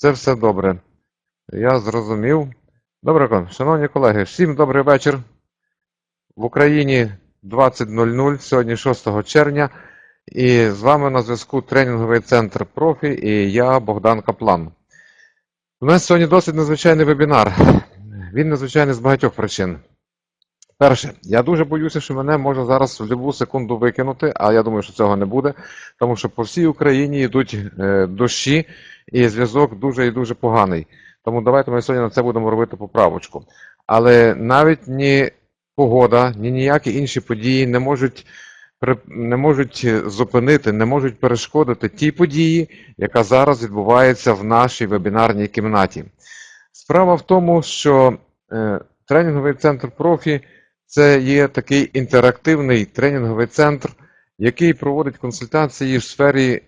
Це все добре. Я зрозумів. Добре, шановні колеги, всім добрий вечір. В Україні 20.00, сьогодні 6 червня. І з вами на зв'язку тренінговий центр профі і я, Богдан Каплан. У нас сьогодні досить незвичайний вебінар. Він незвичайний з багатьох причин. Перше, я дуже боюся, що мене може зараз в будь-яку секунду викинути, а я думаю, що цього не буде, тому що по всій Україні йдуть е, дощі, і зв'язок дуже і дуже поганий. Тому давайте ми сьогодні на це будемо робити поправочку. Але навіть ні погода, ні ніякі інші події не можуть, не можуть зупинити, не можуть перешкодити тій події, яка зараз відбувається в нашій вебінарній кімнаті. Справа в тому, що е, тренінговий центр профі це є такий інтерактивний тренінговий центр, який проводить консультації в сфері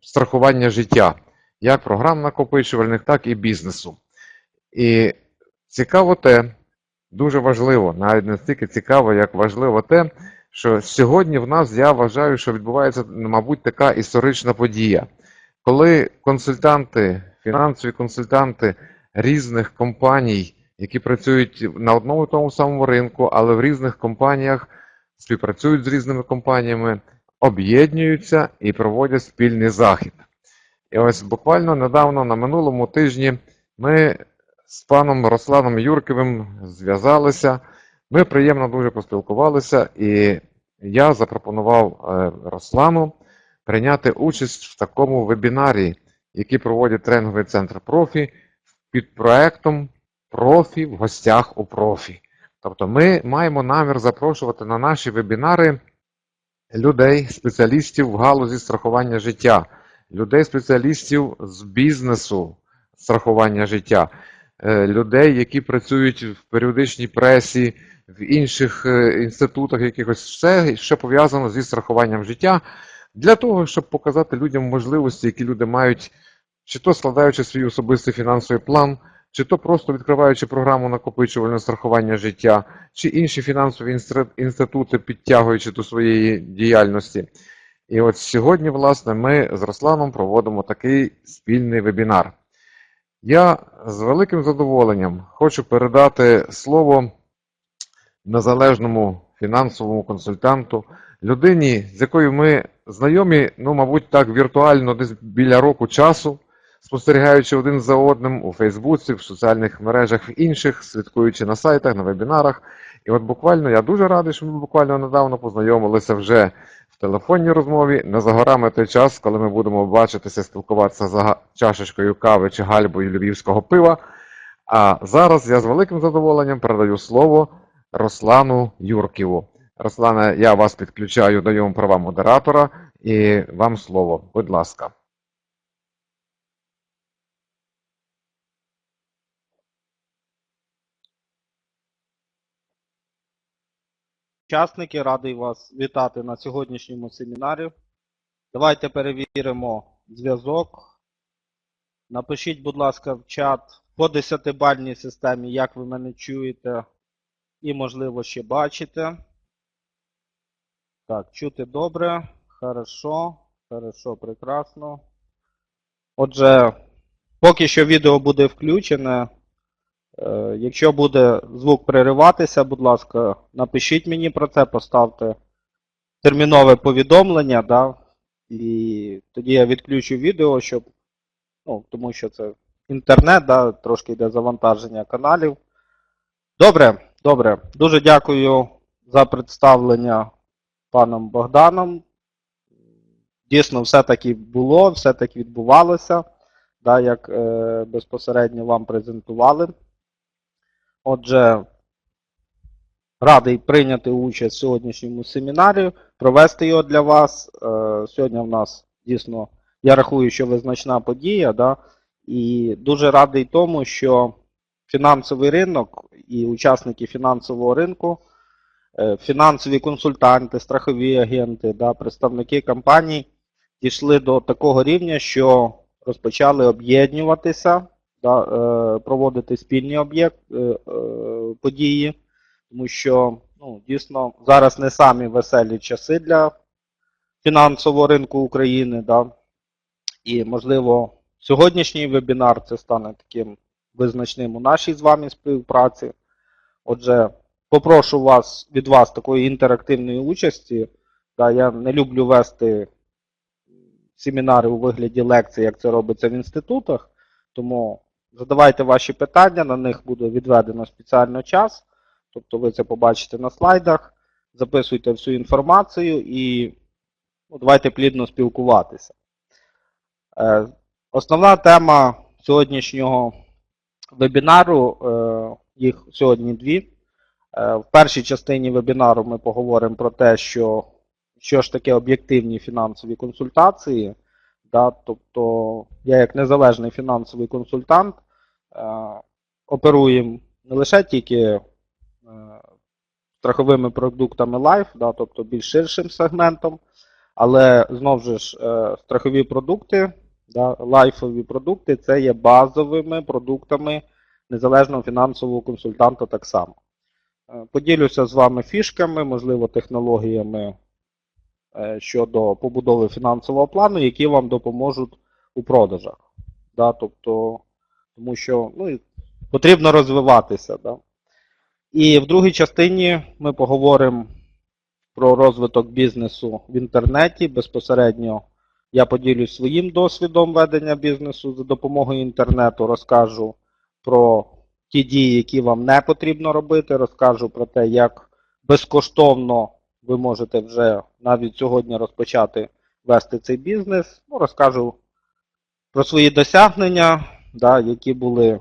страхування життя, як програм накопичувальних, так і бізнесу. І цікаво те, дуже важливо, навіть не стільки цікаво, як важливо те, що сьогодні в нас, я вважаю, що відбувається, мабуть, така історична подія, коли консультанти, фінансові консультанти різних компаній, які працюють на одному і тому самому ринку, але в різних компаніях співпрацюють з різними компаніями, об'єднуються і проводять спільний захід. І ось буквально недавно, на минулому тижні, ми з паном Русланом Юрківим зв'язалися. Ми приємно дуже поспілкувалися, і я запропонував е, Руслану прийняти участь в такому вебінарі, який проводить тренінговий центр профі під проектом Профі в гостях у профі. Тобто ми маємо намір запрошувати на наші вебінари людей, спеціалістів в галузі страхування життя, людей, спеціалістів з бізнесу страхування життя, е, людей, які працюють в періодичній пресі, в інших е, інститутах, якихось все, що пов'язано зі страхуванням життя, для того, щоб показати людям можливості, які люди мають, чи то складаючи свій особистий фінансовий план, чи то просто відкриваючи програму накопичувального страхування життя, чи інші фінансові інститути, підтягуючи до своєї діяльності. І от сьогодні, власне, ми з Русланом проводимо такий спільний вебінар. Я з великим задоволенням хочу передати слово незалежному фінансовому консультанту, людині, з якою ми знайомі, ну, мабуть, так віртуально десь біля року часу, спостерігаючи один за одним у Фейсбуці, в соціальних мережах, інших, слідкуючи на сайтах, на вебінарах. І от буквально я дуже радий, що ми буквально недавно познайомилися вже в телефонній розмові. Не за горами той час, коли ми будемо бачитися, спілкуватися за чашечкою кави чи гальбою львівського пива. А зараз я з великим задоволенням передаю слово Руслану Юрківу. Руслане, я вас підключаю, даю вам права модератора і вам слово. Будь ласка. Учасники, радий вас вітати на сьогоднішньому семінарі. Давайте перевіримо зв'язок. Напишіть, будь ласка, в чат по 10-бальній системі, як ви мене чуєте і, можливо, ще бачите. Так, чути добре. Хорошо. Хорошо, прекрасно. Отже, поки що відео буде включене. Е, Якщо буде звук перериватися, будь ласка, напишіть мені про це, поставте термінове повідомлення, да, і тоді я відключу відео, щоб, ну, тому що це інтернет, да, трошки йде завантаження каналів. Добре, добре. Дуже дякую за представлення паном Богданом. Дійсно, все таки було, все таки відбувалося, да, як е, безпосередньо вам презентували. Отже, радий прийняти участь в сьогоднішньому семінарі, провести його для вас. Е, Сьогодні в нас дійсно, я рахую, що визначна подія, да? і дуже радий тому, що фінансовий ринок і учасники фінансового ринку, е, фінансові консультанти, страхові агенти, да, представники компаній дійшли до такого рівня, що розпочали об'єднуватися да, е, проводити спільні об'єкт, е, е, події, тому що ну, дійсно зараз не самі веселі часи для фінансового ринку України. Да, і, можливо, Сьогоднішній вебінар це стане таким визначним у нашій з вами співпраці. Отже, попрошу вас від вас такої інтерактивної участі. Да, я не люблю вести семінари у вигляді лекцій, як це робиться в інститутах, тому задавайте ваші питання, на них буде відведено спеціально час. Тобто ви це побачите на слайдах, записуйте всю інформацію і ну, давайте плідно спілкуватися. Е, Основна тема сьогоднішнього вебінару, е, їх сьогодні дві. Е, В першій частині вебінару ми поговоримо про те, що, що ж таке об'єктивні фінансові консультації. Да, тобто я як незалежний фінансовий консультант оперуємо не лише тільки е, страховими продуктами Life, да, тобто більш ширшим сегментом, але знову ж е, страхові продукти, да, лайфові продукти це є базовими продуктами незалежного фінансового консультанта так само. Е, Поділюся з вами фішками, можливо, технологіями е, щодо побудови фінансового плану, які вам допоможуть у продажах. Да, тобто, тому що ну, потрібно розвиватися. Да. І в другій частині ми поговоримо про розвиток бізнесу в інтернеті. Безпосередньо я поділюсь своїм досвідом ведення бізнесу за допомогою інтернету, розкажу про ті дії, які вам не потрібно робити, розкажу про те, як безкоштовно ви можете вже навіть сьогодні розпочати вести цей бізнес. Ну, розкажу про свої досягнення, да, які були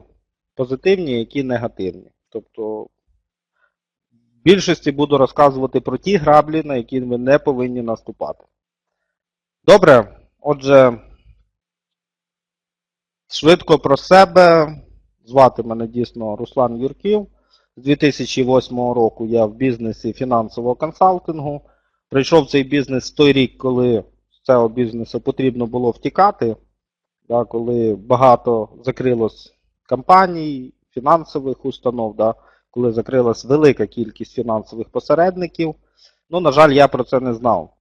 позитивні, які негативні. Тобто в більшості буду розказувати про ті граблі, на які ви не повинні наступати. Добре, отже, швидко про себе. Звати мене дійсно Руслан Юрків. З 2008 року я в бізнесі фінансового консалтингу. Прийшов цей бізнес в той рік, коли з цього бізнесу потрібно було втікати, да, коли багато закрилось компаній, фінансових установ, да, коли закрилась велика кількість фінансових посередників. Ну, на жаль, я про це не знав.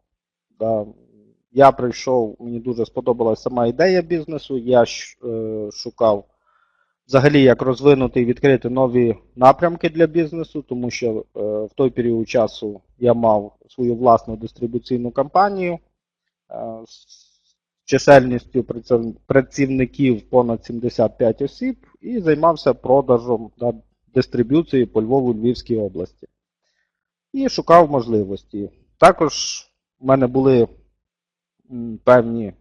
Да. Я прийшов, мені дуже сподобалася сама ідея бізнесу. Я е, шукав взагалі, як розвинути і відкрити нові напрямки для бізнесу, тому що е, в той період часу я мав свою власну дистрибуційну компанію е, чисельністю працівників понад 75 осіб і займався продажем та дистриб'юцією по Львову Львівській області. І шукав можливості. Також в мене були певні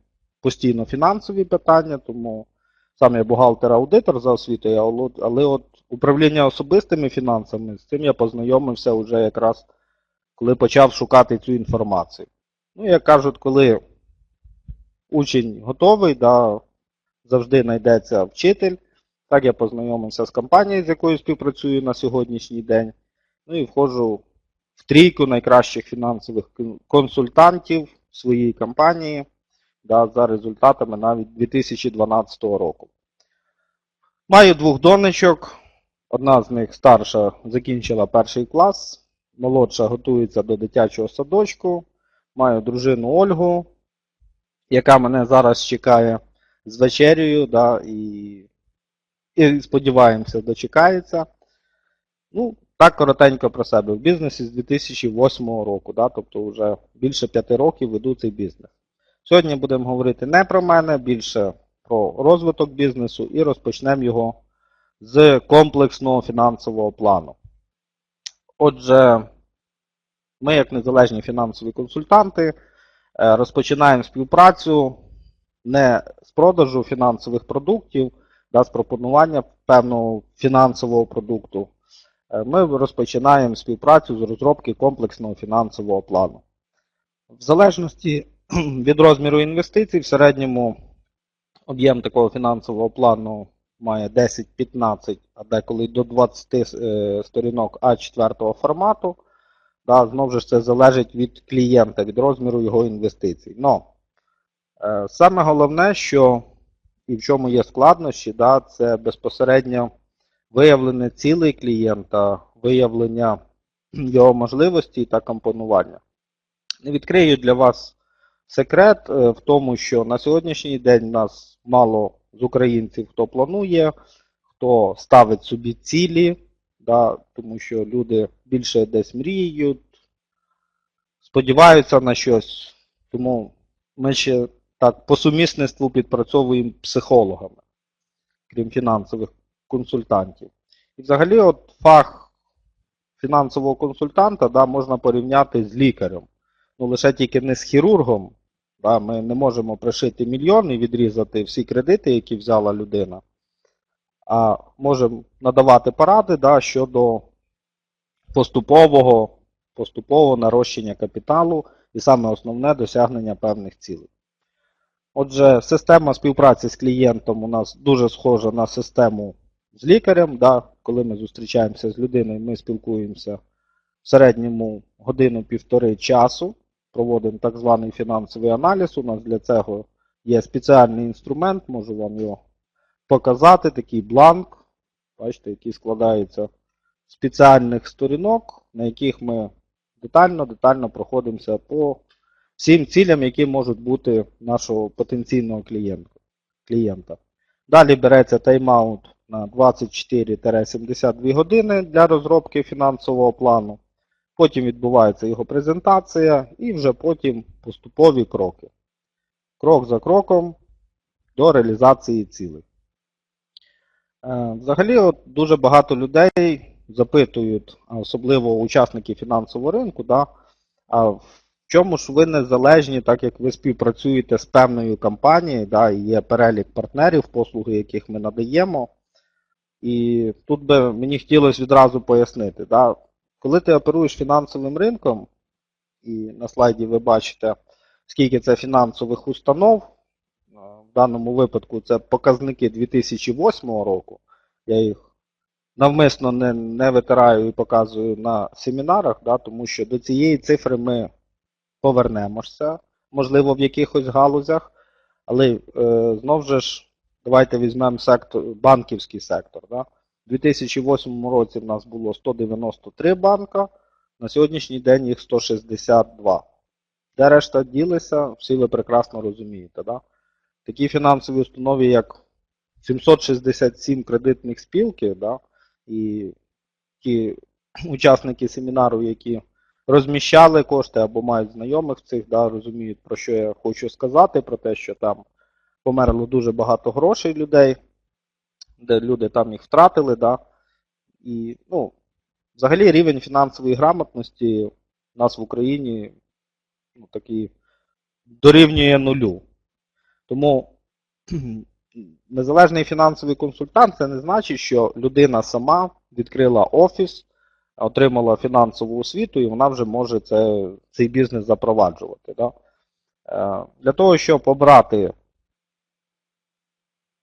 постійно фінансові питання, тому сам я бухгалтер-аудитор за освітою, але от управління особистими фінансами, з цим я познайомився вже якраз, коли почав шукати цю інформацію. Ну, як кажуть, коли учень готовий, да, завжди знайдеться вчитель. Так я познайомився з компанією, з якою співпрацюю на сьогоднішній день. Ну і входжу в трійку найкращих фінансових консультантів своєї компанії да, за результатами навіть 2012 року. Маю двох донечок. Одна з них старша закінчила перший клас, молодша готується до дитячого садочку. Маю дружину Ольгу, яка мене зараз чекає з вечерею, да, і, і сподіваємося, дочекається. Ну, так коротенько про себе. В бізнесі з 2008 року, да, тобто вже більше п'яти років веду цей бізнес. Сьогодні будемо говорити не про мене, більше про розвиток бізнесу і розпочнемо його з комплексного фінансового плану. Отже, ми, як незалежні фінансові консультанти, розпочинаємо співпрацю не з продажу фінансових продуктів, да, з пропонування певного фінансового продукту. Е, Ми розпочинаємо співпрацю з розробки комплексного фінансового плану. В залежності від розміру інвестицій, в середньому об'єм такого фінансового плану має 10-15, а деколи до 20 е, сторінок А4 формату. Да, знову ж це залежить від клієнта, від розміру його інвестицій. Но е, саме головне, що і в чому є складнощі, да, це безпосередньо виявлення цілей клієнта, виявлення його можливостей та компонування. Не відкрию для вас секрет е, в тому, що на сьогоднішній день нас мало з українців, хто планує, хто ставить собі цілі, да, тому що люди більше десь мріють, сподіваються на щось. Тому ми ще так по сумісництву підпрацьовуємо психологами, крім фінансових консультантів. І взагалі, от фах фінансового консультанта да, можна порівняти з лікарем. Ну, лише тільки не з хірургом. Да, ми не можемо пришити мільйон і відрізати всі кредити, які взяла людина. А можемо надавати поради да, щодо поступового, поступового нарощення капіталу і саме основне досягнення певних цілей. Отже, система співпраці з клієнтом у нас дуже схожа на систему з лікарем. Да? Коли ми зустрічаємося з людиною, ми спілкуємося в середньому годину-півтори часу, проводимо так званий фінансовий аналіз. У нас для цього є спеціальний інструмент, можу вам його показати, такий бланк, бачите, який складається з спеціальних сторінок, на яких ми детально-детально проходимося по всім цілям, які можуть бути нашого потенційного клієнта. Далі береться тайм-аут на 24-72 години для розробки фінансового плану. Потім відбувається його презентація і вже потім поступові кроки. Крок за кроком до реалізації цілей. Е, Взагалі, от дуже багато людей запитують, особливо учасники фінансового ринку, да, а в чому ж ви незалежні, так як ви співпрацюєте з певною компанією, да, і є перелік партнерів, послуги, яких ми надаємо. І тут би мені хотілося відразу пояснити, да, коли ти оперуєш фінансовим ринком, і на слайді ви бачите, скільки це фінансових установ, в даному випадку це показники 2008 року, я їх навмисно не, не витираю і показую на семінарах, да, тому що до цієї цифри ми повернемося, можливо, в якихось галузях, але е, знов же ж, давайте візьмемо сектор, банківський сектор. Да. У 2008 році в нас було 193 банка, на сьогоднішній день їх 162. Де решта ділися, всі ви прекрасно розумієте. Да? Такі фінансові установи, як 767 кредитних спілки, да? і ті учасники семінару, які розміщали кошти або мають знайомих цих, да, розуміють, про що я хочу сказати, про те, що там померло дуже багато грошей людей, де люди там їх втратили. Да? І, ну, взагалі рівень фінансової грамотності у нас в Україні ну, такий дорівнює нулю. Тому незалежний фінансовий консультант це не значить, що людина сама відкрила офіс, отримала фінансову освіту і вона вже може це, цей бізнес запроваджувати. Да? Е, Для того, щоб обрати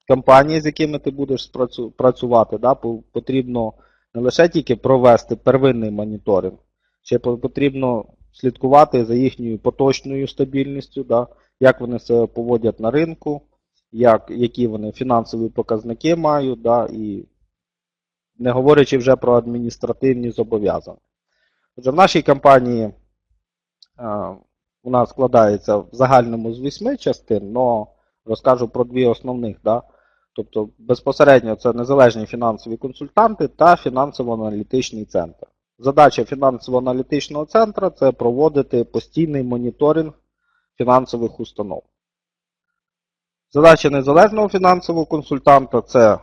компанії, з якими ти будеш працювати, да, потрібно не лише тільки провести первинний моніторинг, ще потрібно слідкувати за їхньою поточною стабільністю, да, як вони себе поводять на ринку, як, які вони фінансові показники мають, да, і не говорячи вже про адміністративні зобов'язання. Отже, в нашій компанії а, у нас складається в загальному з вісьми частин, але розкажу про дві основних. Да? Тобто безпосередньо це незалежні фінансові консультанти та фінансово-аналітичний центр. Задача фінансово-аналітичного центру це проводити постійний моніторинг фінансових установ. Задача незалежного фінансового консультанта це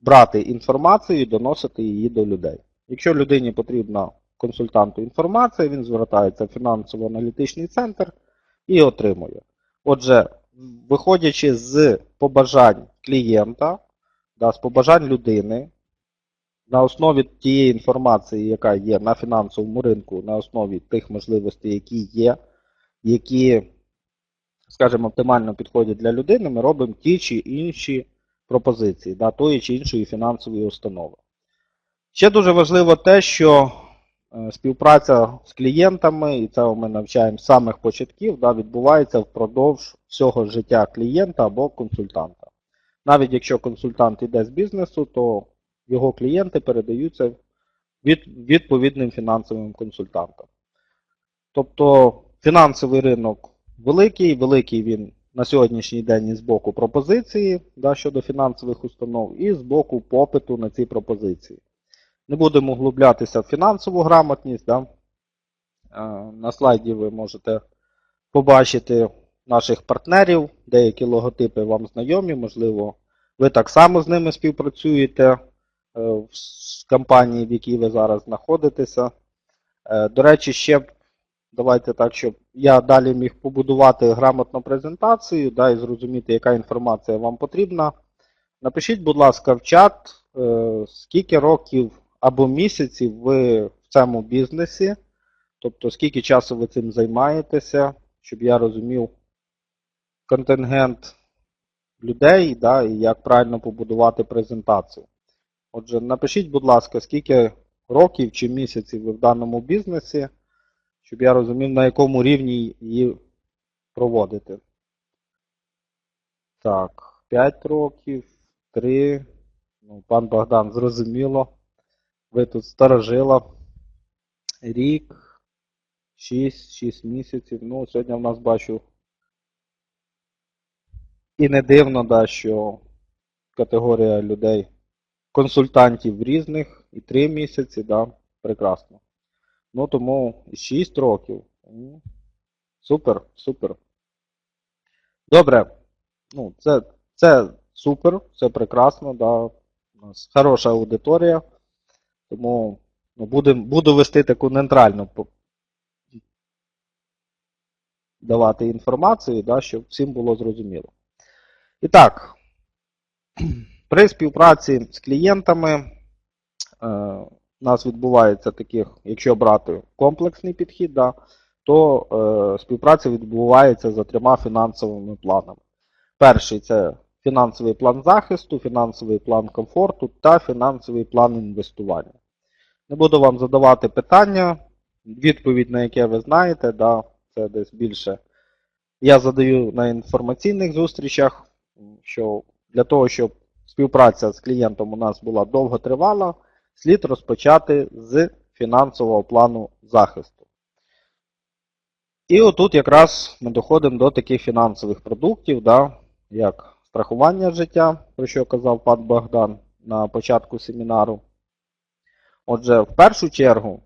брати інформацію і доносити її до людей. Якщо людині потрібна консультанту інформація, він звертається в фінансово-аналітичний центр і отримує. Отже, виходячи з побажань клієнта, да, з побажань людини, на основі тієї інформації, яка є на фінансовому ринку, на основі тих можливостей, які є, які, скажімо, оптимально підходять для людини, ми робимо ті чи інші пропозиції да, тої чи іншої фінансової установи. Ще дуже важливо те, що е, співпраця з клієнтами, і це ми навчаємо з самих початків, да, відбувається впродовж всього життя клієнта або консультанта. Навіть якщо консультант йде з бізнесу, то його клієнти передаються від, відповідним фінансовим консультантам. Тобто фінансовий ринок великий, великий він на сьогоднішній день і з боку пропозиції да, щодо фінансових установ, і з боку попиту на ці пропозиції. Не будемо углублятися в фінансову грамотність. Да. Е, На слайді ви можете побачити наших партнерів, деякі логотипи вам знайомі, можливо, ви так само з ними співпрацюєте е, в компанії, в якій ви зараз знаходитеся. Е, До речі, ще давайте так, щоб я далі міг побудувати грамотну презентацію да, і зрозуміти, яка інформація вам потрібна. Напишіть, будь ласка, в чат, е, скільки років або місяців ви в цьому бізнесі, тобто скільки часу ви цим займаєтеся, щоб я розумів контингент людей да, і як правильно побудувати презентацію. Отже, напишіть, будь ласка, скільки років чи місяців ви в даному бізнесі, щоб я розумів, на якому рівні її проводите. Так, 5 років, 3. Ну, пан Богдан, зрозуміло. Ви тут старожила. Рік, 6, 6 місяців. Ну, сьогодні в нас бачу. І не дивно, да, що категорія людей, консультантів різних, і 3 місяці, да, прекрасно. Ну, тому 6 років. Супер, супер. Добре. Ну, це, це супер, це прекрасно, да. У нас хороша аудиторія. Тому ну, будем, буду вести таку нейтральну давати інформацію, да, щоб всім було зрозуміло. І так, при співпраці з клієнтами е, у нас відбувається таких, якщо брати комплексний підхід, да, то е, співпраця відбувається за трьома фінансовими планами. Перший це фінансовий план захисту, фінансовий план комфорту та фінансовий план інвестування. Не буду вам задавати питання, відповідь на яке ви знаєте, да, це десь більше. Я задаю на інформаційних зустрічах, що для того, щоб співпраця з клієнтом у нас була довготривала, слід розпочати з фінансового плану захисту. І отут якраз ми доходимо до таких фінансових продуктів, да, як страхування життя, про що казав пан Богдан на початку семінару. Отже, в першу чергу,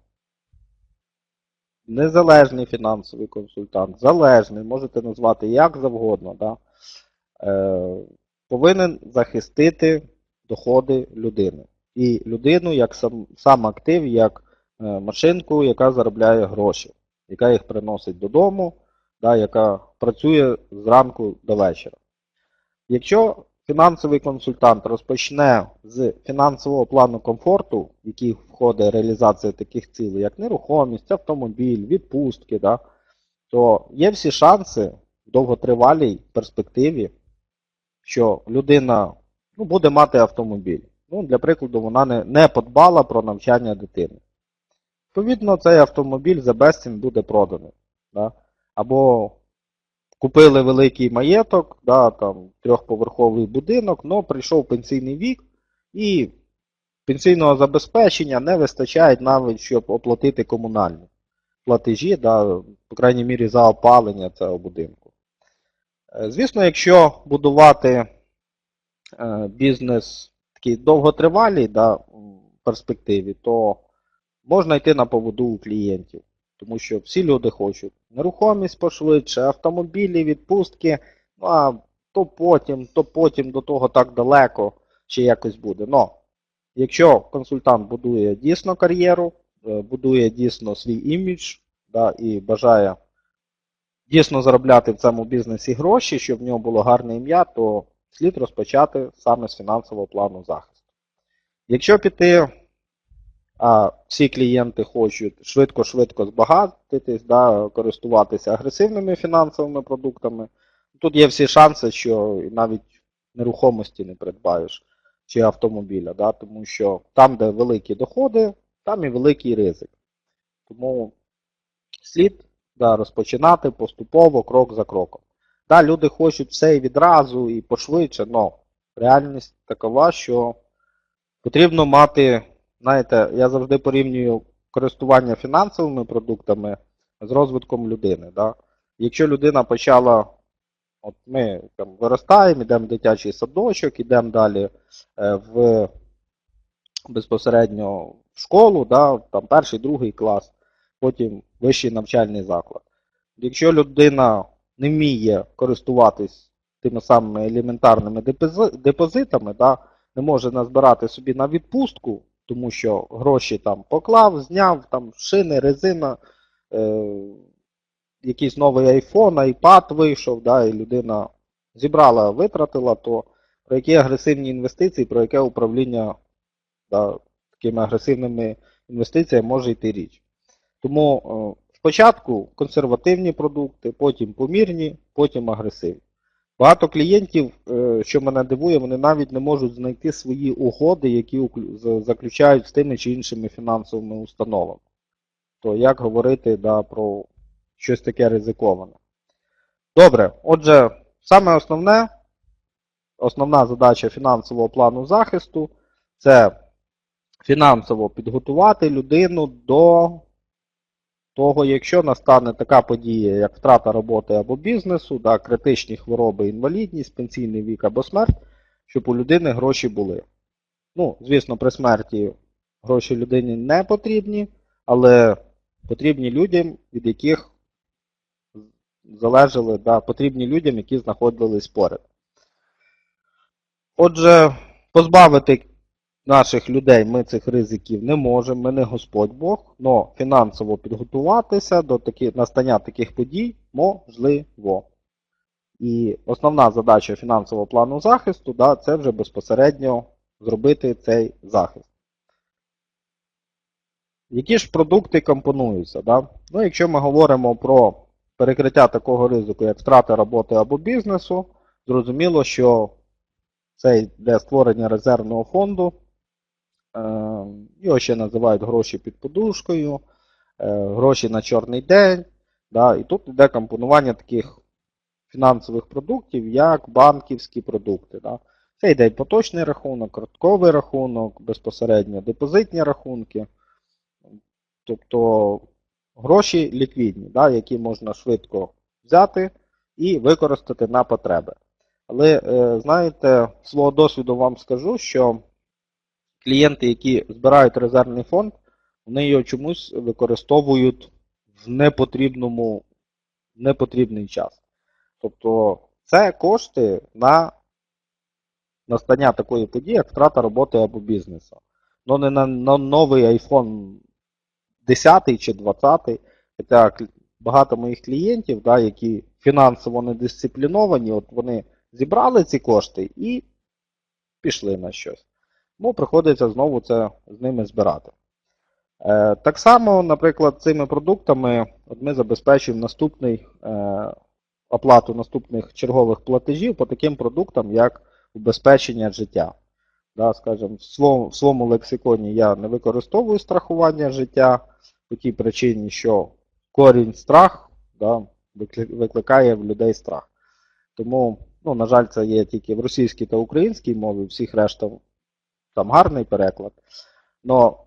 незалежний фінансовий консультант, залежний, можете назвати як завгодно, да, е, повинен захистити доходи людини. І людину як сам, сам актив, як е, машинку, яка заробляє гроші, яка їх приносить додому, да, яка працює зранку до вечора. Якщо фінансовий консультант розпочне з фінансового плану комфорту, в який входить реалізація таких цілей, як нерухомість, автомобіль, відпустки, да, то є всі шанси в довготривалій перспективі, що людина ну, буде мати автомобіль. Ну, для прикладу, вона не, не подбала про навчання дитини. Відповідно, цей автомобіль за безцін буде проданий. Да? Або купили великий маєток, да, там, трьохповерховий будинок, але прийшов пенсійний вік і пенсійного забезпечення не вистачає навіть, щоб оплатити комунальні платежі, да, по крайній мірі за опалення цього будинку. Е, Звісно, якщо будувати е, бізнес такий довготривалий да, перспективі, то можна йти на поводу у клієнтів. Тому що всі люди хочуть нерухомість пошвидше, автомобілі, відпустки, ну а то потім, то потім до того так далеко ще якось буде. Но якщо консультант будує дійсно кар'єру, е, будує дійсно свій імідж да, і бажає дійсно заробляти в цьому бізнесі гроші, щоб в нього було гарне ім'я, то слід розпочати саме з фінансового плану захисту. Якщо піти а всі клієнти хочуть швидко-швидко збагатитись, да, користуватися агресивними фінансовими продуктами. Тут є всі шанси, що навіть нерухомості не придбаєш чи автомобіля, да, тому що там, де великі доходи, там і великий ризик. Тому слід да, розпочинати поступово, крок за кроком. Да, люди хочуть все і відразу, і пошвидше, але реальність такова, що потрібно мати. Знаєте, я завжди порівнюю користування фінансовими продуктами з розвитком людини. Да? Якщо людина почала От ми там виростаємо, йдемо в дитячий садочок, йдемо далі е, в безпосередньо в школу, да, там перший, другий клас, потім вищий навчальний заклад. Якщо людина не вміє користуватись тими самими елементарними депозитами, да, не може назбирати собі на відпустку, тому що гроші там поклав, зняв, там шини, резина, е, якийсь новий iPhone, iPad вийшов, да, і людина зібрала, витратила, то про які агресивні інвестиції, про яке управління да, такими агресивними інвестиціями може йти річ. Тому е, спочатку консервативні продукти, потім помірні, потім агресивні. Багато клієнтів, е, що мене дивує, вони навіть не можуть знайти свої угоди, які заключають з тими чи іншими фінансовими установами. То як говорити да, про щось таке ризиковане? Добре, отже, саме основне, основна задача фінансового плану захисту це фінансово підготувати людину до того, якщо настане така подія, як втрата роботи або бізнесу, да, критичні хвороби, інвалідність, пенсійний вік або смерть, щоб у людини гроші були. Ну, звісно, при смерті гроші людині не потрібні, але потрібні людям, від яких залежали, да, потрібні людям, які знаходились поряд. Отже, позбавити наших людей ми цих ризиків не можемо, ми не Господь Бог, але фінансово підготуватися до такі, настання таких подій можливо. І основна задача фінансового плану захисту да, це вже безпосередньо зробити цей захист. Які ж продукти компонуються? Да? Ну, якщо ми говоримо про перекриття такого ризику, як втрата роботи або бізнесу, зрозуміло, що це йде створення резервного фонду. Е, Його ще називають гроші під подушкою, е, гроші на чорний день. І тут йде компонування таких фінансових продуктів, як банківські продукти. Це йде поточний рахунок, картковий рахунок, безпосередньо депозитні рахунки. Тобто гроші ліквідні, які можна швидко взяти і використати на потреби. Але, е, знаєте, свого досвіду вам скажу, що клієнти, які збирають резервний фонд, вони його чомусь використовують в непотрібному, непотрібний час. Тобто це кошти на настання такої події, як втрата роботи або бізнесу. Ну не на, на новий iPhone 10 чи 20. Хоча багато моїх клієнтів, да, які фінансово недисципліновані, от вони зібрали ці кошти і пішли на щось. Тому приходиться знову це з ними збирати. Е, так само, наприклад, цими продуктами ми забезпечуємо наступний, е, оплату наступних чергових платежів по таким продуктам, як убезпечення життя. Да, скажімо, в своєму, в своєму лексиконі я не використовую страхування життя по тій причині, що корінь страх да, викликає в людей страх. Тому, ну, на жаль, це є тільки в російській та українській мові, всіх решта там гарний переклад. Но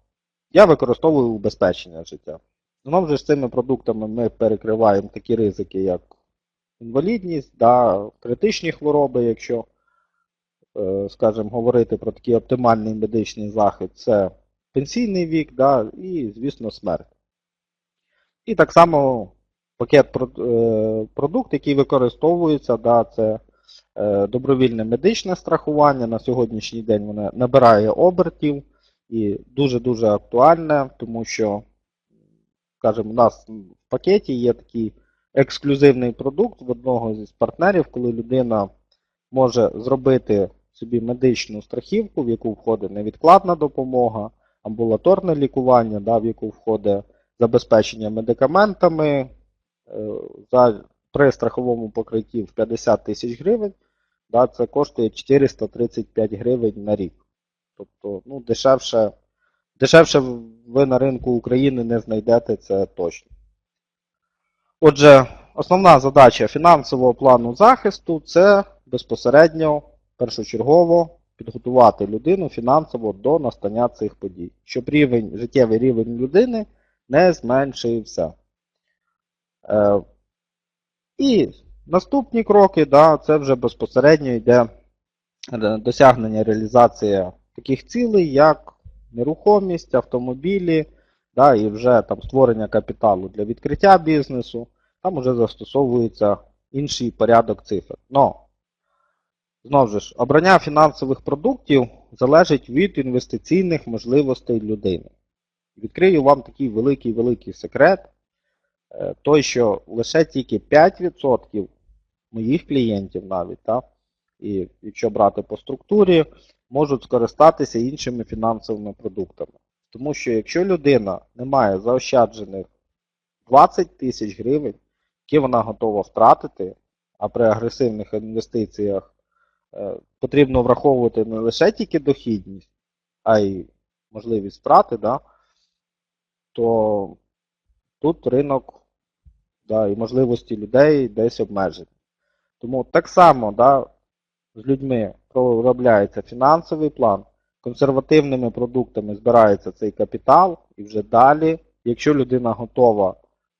я використовую убезпечення життя. Знову ж з цими продуктами ми перекриваємо такі ризики, як інвалідність, да, критичні хвороби, якщо, е, скажімо, говорити про такий оптимальний медичний захист, це пенсійний вік, да, і, звісно, смерть. І так само пакет е, продукт, який використовується, да, це добровільне медичне страхування. На сьогоднішній день воно набирає обертів і дуже-дуже актуальне, тому що, скажімо, у нас в пакеті є такий ексклюзивний продукт в одного з партнерів, коли людина може зробити собі медичну страхівку, в яку входить невідкладна допомога, амбулаторне лікування, да, в яку входить забезпечення медикаментами е, за, при страховому покритті в 50 тисяч гривень, да, це коштує 435 гривень на рік. Тобто, ну, дешевше, дешевше ви на ринку України не знайдете, це точно. Отже, основна задача фінансового плану захисту це безпосередньо першочергово підготувати людину фінансово до настання цих подій, щоб рівень, життєвий рівень людини не зменшився. І Наступні кроки, да, це вже безпосередньо йде е, досягнення реалізація таких цілей, як нерухомість, автомобілі, да, і вже там створення капіталу для відкриття бізнесу. Там вже застосовується інший порядок цифр. Но, знову ж, обрання фінансових продуктів залежить від інвестиційних можливостей людини. Відкрию вам такий великий-великий секрет. Е, Той, що лише тільки 5% моїх клієнтів навіть, так, і якщо брати по структурі, можуть скористатися іншими фінансовими продуктами. Тому що якщо людина не має заощаджених 20 тисяч гривень, які вона готова втратити, а при агресивних інвестиціях е, потрібно враховувати не лише тільки дохідність, а й можливість втрати, да, то тут ринок да, і можливості людей десь обмежені. Тому так само да, з людьми проробляється фінансовий план, консервативними продуктами збирається цей капітал, і вже далі, якщо людина готова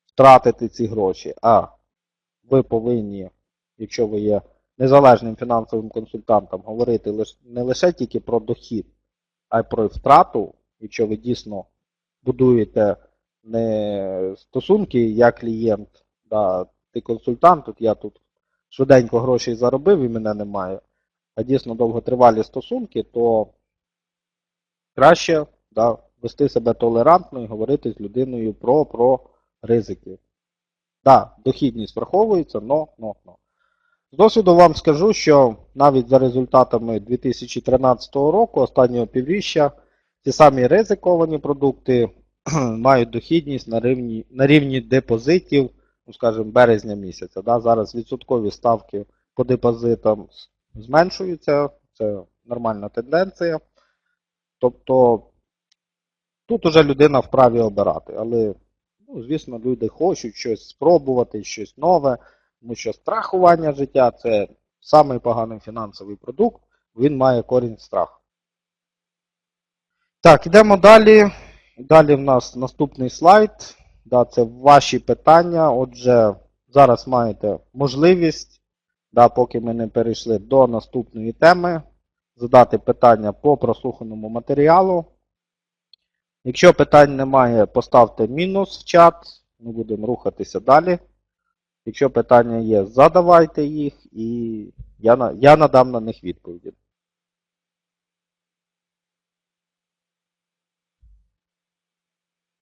втратити ці гроші, а ви повинні, якщо ви є незалежним фінансовим консультантом, говорити не лише тільки про дохід, а й про втрату, якщо ви дійсно будуєте не стосунки, я клієнт, да, ти консультант, тут я тут швиденько грошей заробив і мене немає, а дійсно довготривалі стосунки, то краще да, вести себе толерантно і говорити з людиною про, про ризики. Да, дохідність враховується, но, но, но. З досвіду вам скажу, що навіть за результатами 2013 року, останнього півріччя, ті самі ризиковані продукти мають дохідність на рівні, на рівні депозитів, ну, скажімо, березня місяця. Да? Зараз відсоткові ставки по депозитам зменшуються, це нормальна тенденція. Тобто тут уже людина вправі обирати, але, ну, звісно, люди хочуть щось спробувати, щось нове, тому що страхування життя це самий поганий фінансовий продукт, він має корінь страху. Так, йдемо далі. Далі в нас наступний слайд. Да, це ваші питання. Отже, зараз маєте можливість, да, поки ми не перейшли до наступної теми, задати питання по прослуханому матеріалу. Якщо питань немає, поставте мінус в чат, ми будемо рухатися далі. Якщо питання є, задавайте їх і я, я надам на них відповіді.